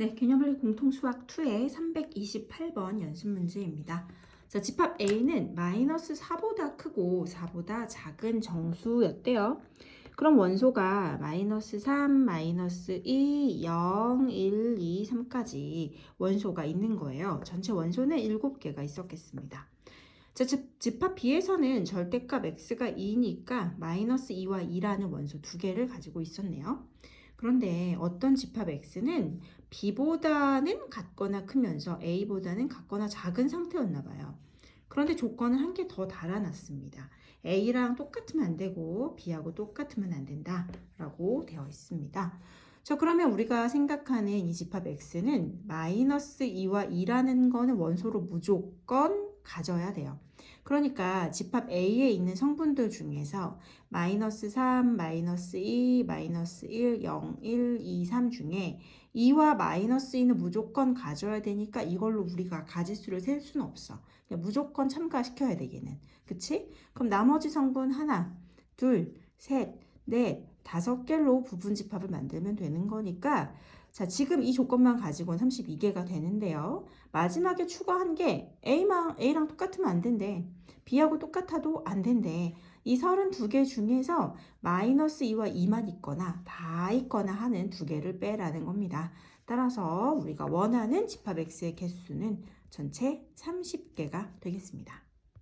네, 개념원리 공통수학 2의 328번 연습 문제입니다. 자, 집합 A는 마이너스 4보다 크고 4보다 작은 정수였대요. 그럼 원소가 마이너스 3, 마이너스 2, 0, 1, 2, 3까지 원소가 있는 거예요. 전체 원소는 7개가 있었겠습니다. 자, 집, 집합 B에서는 절대값 x가 2니까 마이너스 2와 2라는 원소 두 개를 가지고 있었네요. 그런데 어떤 집합 x는 b보다는 같거나 크면서 a보다는 같거나 작은 상태였나 봐요. 그런데 조건을 한개 더 달아놨습니다. a랑 똑같으면 안 되고 b하고 똑같으면 안 된다라고 되어 있습니다. 자, 그러면 우리가 생각하는 이 집합 x는 마이너스 2와 2라는 거는 원소로 무조건 가져야 돼요. 그러니까 집합 A에 있는 성분들 중에서 마이너스 3, 마이너스 2, 마이너스 1, 0, 1, 2, 3 중에 2와 마이너스 2는 무조건 가져야 되니까 이걸로 우리가 가지수를 셀 수는 없어. 무조건 첨가시켜야 되겠는. 그치? 그럼 나머지 성분 하나, 둘, 셋, 넷, 다섯 개로 부분 집합을 만들면 되는 거니까 자, 지금 이 조건만 가지고는 32개가 되는데요. 마지막에 추가한 게 A랑, A랑 똑같으면 안 된대. B하고 똑같아도 안 된대. 이 32개 중에서 마이너스 2와 2만 있거나 다 있거나 하는 두 개를 빼라는 겁니다. 따라서 우리가 원하는 집합 X의 개수는 전체 30개가 되겠습니다.